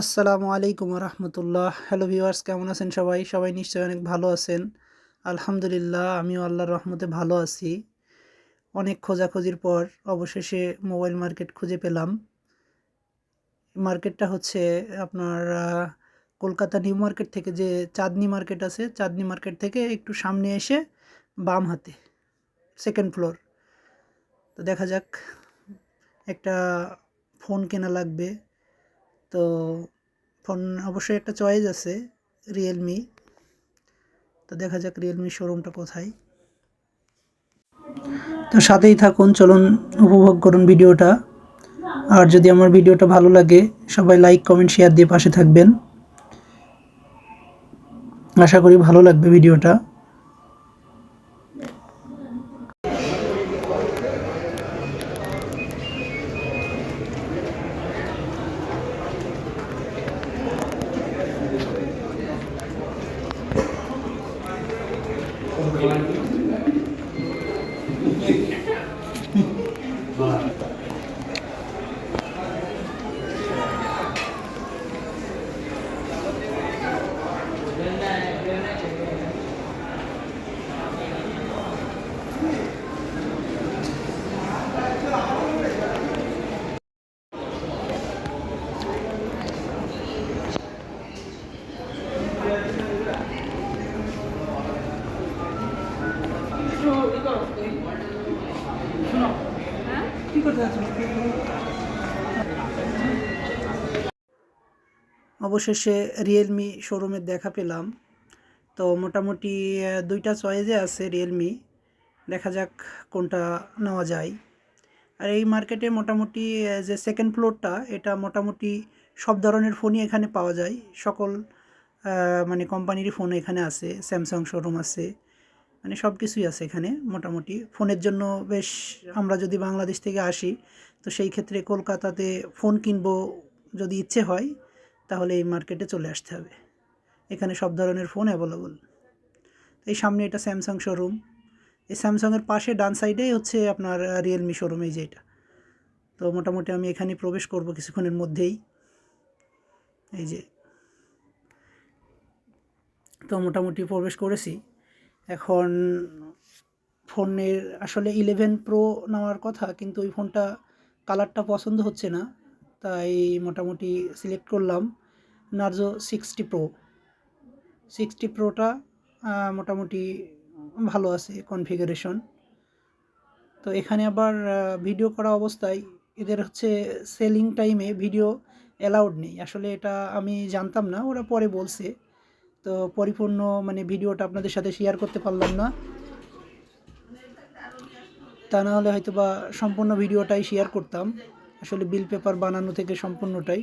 আসসালামু আলাইকুম রহমতুল্লাহ hello viewers, কেমন আছেন সবাই? সবাই নিশ্চয়ই অনেক ভালো আছেন। আলহামদুলিল্লাহ, আমিও আল্লাহর রহমতে ভালো আছি। অনেক খোঁজাখুঁজির পর অবশেষে মোবাইল মার্কেট খুঁজে পেলাম। মার্কেটটা হচ্ছে আপনার কলকাতা নিউ মার্কেট থেকে যে চাঁদনি মার্কেট আছে, চাঁদনি মার্কেট থেকে একটু সামনে এসে বাম হাতে, সেকেন্ড ফ্লোর। তো দেখা যাক, একটা ফোন কেনা লাগবে। তো ফোন অবশ্যই একটা চয়েস আছে রিয়েলমি তো দেখা যাক রিয়েলমি শোরুমটা কোথায়। তো সাথেই থাকুন, চলুন উপভোগ করুন ভিডিওটা। আর যদি আমার ভিডিওটা ভালো লাগে, সবাই লাইক কমেন্ট শেয়ার দিয়ে পাশে থাকবেন। আশা করি ভালো লাগবে ভিডিওটা। Vâng. অবশেষে রিয়েলমি শোরুমের দেখা পেলাম। তো মোটামুটি দুইটা চয়েসে আছে রিয়েলমি দেখা যাক কোনটা নেওয়া যায়। আর এই মার্কেটে মোটামুটি যে সেকেন্ড ফ্লোরটা এটা মোটামুটি সব ধরনের ফোনই এখানে পাওয়া যায়। সকল মানে কোম্পানিরই ফোন এখানে আছে স্যামসাং শোরুম আছে। মানে সব কিছুই আছে এখানে মোটামুটি। ফোনের জন্য বেশ আমরা যদি বাংলাদেশ থেকে আসি, তো সেই ক্ষেত্রে কলকাতাতে ফোন কিনবো যদি ইচ্ছে হয়, তাহলে এই মার্কেটে চলে আসতে হবে। এখানে সব ধরনের ফোন অ্যাভেলেবল। এই সামনে এটা স্যামসাং শোরুম এই স্যামসাংয়ের পাশে ডান সাইডেই হচ্ছে আপনার রিয়েলমি শোরুম এই যে এটা। তো মোটামুটি আমি এখানে প্রবেশ করব কিছুক্ষণের মধ্যেই। এই যে। তো মোটামুটি প্রবেশ করেছি। এখন ফোনের আসলে ইলেভেন প্রো নেওয়ার কথা, কিন্তু ওই ফোনটা কালারটা পছন্দ হচ্ছে না, তাই মোটামুটি সিলেক্ট করলাম নার্জো সিক্সটি প্রো সিক্সটি প্রোটা মোটামুটি ভালো আছে কনফিগারেশন তো এখানে আবার ভিডিও করা অবস্থায় এদের হচ্ছে সেলিং টাইমে ভিডিও অ্যালাউড নেই। আসলে এটা আমি জানতাম না, ওরা পরে বলছে। তো পরিপূর্ণ মানে ভিডিওটা আপনাদের সাথে শেয়ার করতে পারলাম না। তা না হলে হয়তো বা সম্পূর্ণ ভিডিওটাই শেয়ার করতাম। আসলে বিল পেপার বানানো থেকে সম্পূর্ণটাই।